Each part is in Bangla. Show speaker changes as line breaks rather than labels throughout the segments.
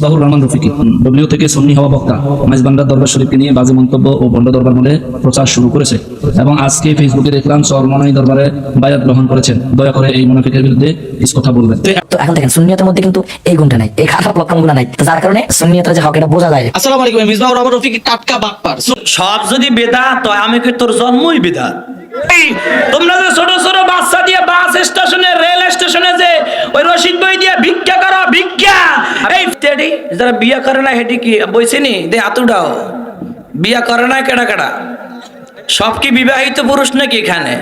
মিসবাহুর রহমান রফিকি ডব্লিউ থেকে সন্নি হওয়া বক্তা মাইজবান্ডার দরবার শরীফকে নিয়ে বাজে মন্তব্য ও বন্ড দরবার মনে প্রচার শুরু করেছে এবং আজকে ফেসবুকে দেখলাম চরমনাই দরবারে বায়াত গ্রহণ করেছেন। দয়া করে এই মুনাফিকের বিরুদ্ধে কিছু কথা বলবেন।
তো এখন দেখেন সুন্নিয়তের মধ্যে কিন্তু এই গুণটা নাই এই খারাপ লক্ষণগুলো নাই। তো যার কারণে সুন্নিয়তের যে হক এটা বোঝা যায়।
আসসালামু আলাইকুম মিসবাহ রহমান রফিক টাটকা
সব যদি বেদাত হয় আমি কি তোর জন্মই এই, তোমরা যে ছোট ছোট এই যারা বিয়া করে না হেটি কি বইছিনি দে আতুডাও বিয়া করে না কেডা কেডা? সব কি বিবাহিত পুরুষ নাকি এখানে?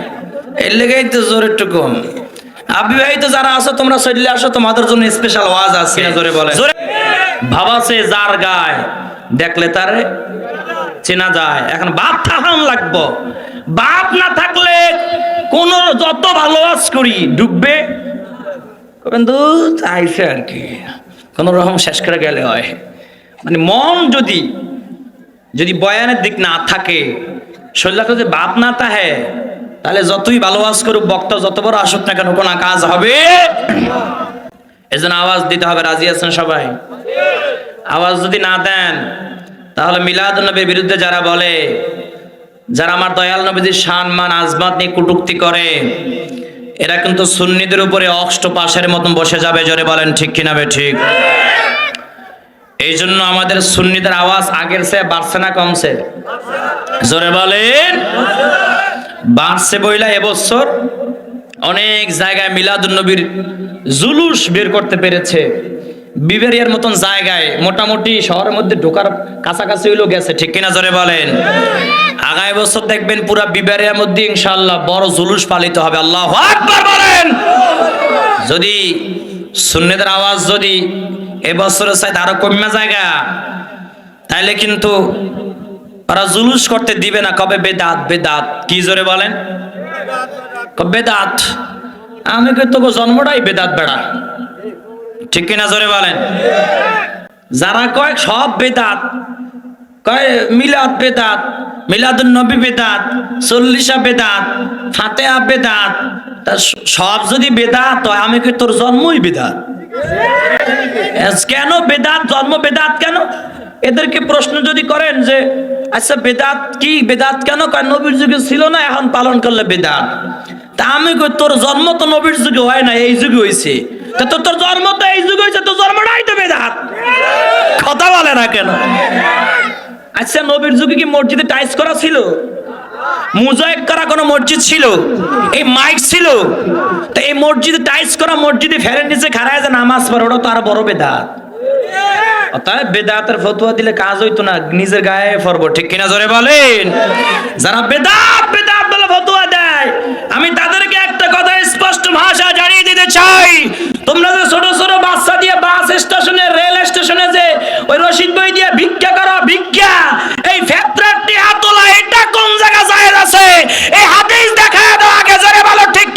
এর লেগেই তো জোর একটু কম। অবিবাহিত যারা আছো তোমরা চলে আসো তোমাদের জন্য স্পেশাল ওয়াজ আছে। জোরে বলে জোরে। ভাবাছে যার গায় দেখলে তারে চেনা যায়। এখন বাপ থাকান লাগবো। বাপ না থাকলে কোন যত ভালো আজ করি ডুববে। কিন্তু আইসে আর কি। কোন রকম শেষ করে গেলে হয়। মানে মন যদি যদি বয়ানের দিক না থাকে শরীরটা যদি বাপ না তাহে তাহলে যতই ভালো আজ করুক, বক্তা যত বড় আসুক না কেন, কোনো কাজ হবে? এজন্য আওয়াজ দিতে হবে, রাজি আছেন সবাই? আওয়াজ যদি না দেন, তাহলে মিলাদ নবীর বিরুদ্ধে যারা বলে, যারা আমার দয়াল নবীজির সম্মান আজমাত নিয়ে কুটুক্তি করে এরা কিন্তু সুন্নিদের উপরে অষ্ট পাশের মতন বসে যাবে, জোরে বলেন, ঠিক কিনা বে ঠিক? এই জন্য আমাদের সুন্নিদের আওয়াজ আগের চেয়ে বাড়ছে না কমছে? জোরে বলেন। বাড়ছে বইলা এবছর অনেক জায়গায় মিলাদুন্নবীর জুলুস বের করতে পেরেছে। বিবেরিয়ার মতন জায়গায়, মোটামুটি শহরের মধ্যে ঢোকার কাছাকাছি হইল গেছে, ঠিক কিনা জোরে বলেন? আগামী বছর দেখবেন পুরা বিবেরিয়ার মধ্যে ইনশাআল্লাহ বড় জুলুস পালিত হবে। আল্লাহ আকবার বলেন। যদি সুন্নিদের আওয়াজ যদি এবছরের সাথে আরও কমে জায়গা তাইলে কিন্তু ওরা জুলুস করতে দিবে না। কবে বেদাত? বেদাত। কি জোরে বলেন? বেদাত? আমি তোকে জন্মটাই বেদাত বেড়া। ঠিক কিনা জোরে বলেন? যারা কয় সব বেদাত, কয় মিলাদ বেদাত মিলাদুন নবী বেদাত, চল্লিশা বেদাত, ফাতেহা বেদাত সব যদি বেদাত হয়, আমি কি তোর জন্মই বেদাত? কেন বেদাত? জন্ম বেদাত কেন? এদেরকে প্রশ্ন যদি করেন যে আচ্ছা বেদাত কি? বেদাত কেন? নবীর যুগে ছিল না, এখন পালন করলে বেদাত। তা আমি কই, তোর জন্ম তো নবীর যুগে হয় না, এই যুগে হয়েছে তো তোর জন্ম তো এই যুগে হয়েছে তোর জন্মটাই তো বেদাত। কথা বলে না কেন? আচ্ছা নবীর যুগে কি মসজিদে টাইস করা ছিল? মুজাইক করা কোনো মসজিদ ছিল? এই মাইক ছিল? তো এই মসজিদে টাইস করা মসজিদে ফেরের নিচে খাড়ায় যে নামাজ পড়ে, ওটা তো আরও বড় বেদাত। বেদাতের ফতুয়া দিলে কাজ হইতো না, নিজের গায়ে পড়ব ঠিক কিনা জোরে বলেন? যারা বেদাত বেদাত বলে ফতুয়া দেয়, আমি তাদেরকে একটা কথা স্পষ্ট ভাষা জানিয়ে দিতে চাই, তোমরা যে ছোট ছোট এই হাদিস দাও আগে, জোরে বলো, ঠিক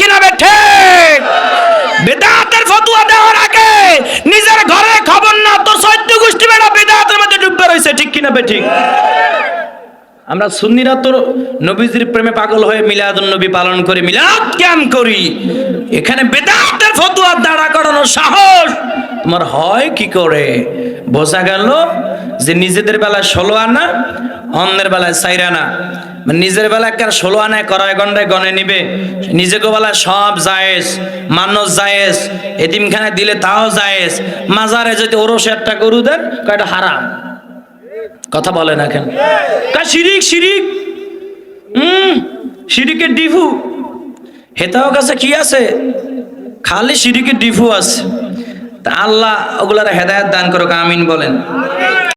বেদাতের ফতুয়া দেওয়ার আগে নিজের ঘরে খবর না, তো গোষ্ঠী বেড়া বেদাতের মধ্যে ডুববে রয়েছে, ঠিক কিনা ঠিক। আমরা সুন্নিরা তো নবীজির প্রেমে পাগল হয়ে মিলাদুন নবী পালন করি, মিলাদ ক্যাম্প করি। এখানে বেদাতের ফতুয়া দাঁড়া করানোর সাহস তোমার হয় কি করে? বোঝা গেল যে নিজেদের বেলায় ষোলো আনা, অন্যের বেলায় চাইর আনা। মানে নিজের বেলায় কার ষোলো আনায় করায় গন্ডায় গনে নিবে। নিজেকে বেলায় সব জায়েজ মানস জায়েজ, এতিমখানে দিলে তাও জায়েজ। মাজারে যদি ওরস একটা গরু দেন কয়টা হারাম। কথা বলে না কেন? কা শিরিক শিরিক। হুম ডিফু। হেতাও কাছে কি আছে? খালি শিরিকের ডিফু আছে। তা আল্লাহ ওগুলার হেদায়ত দান করো আমিন বলেন।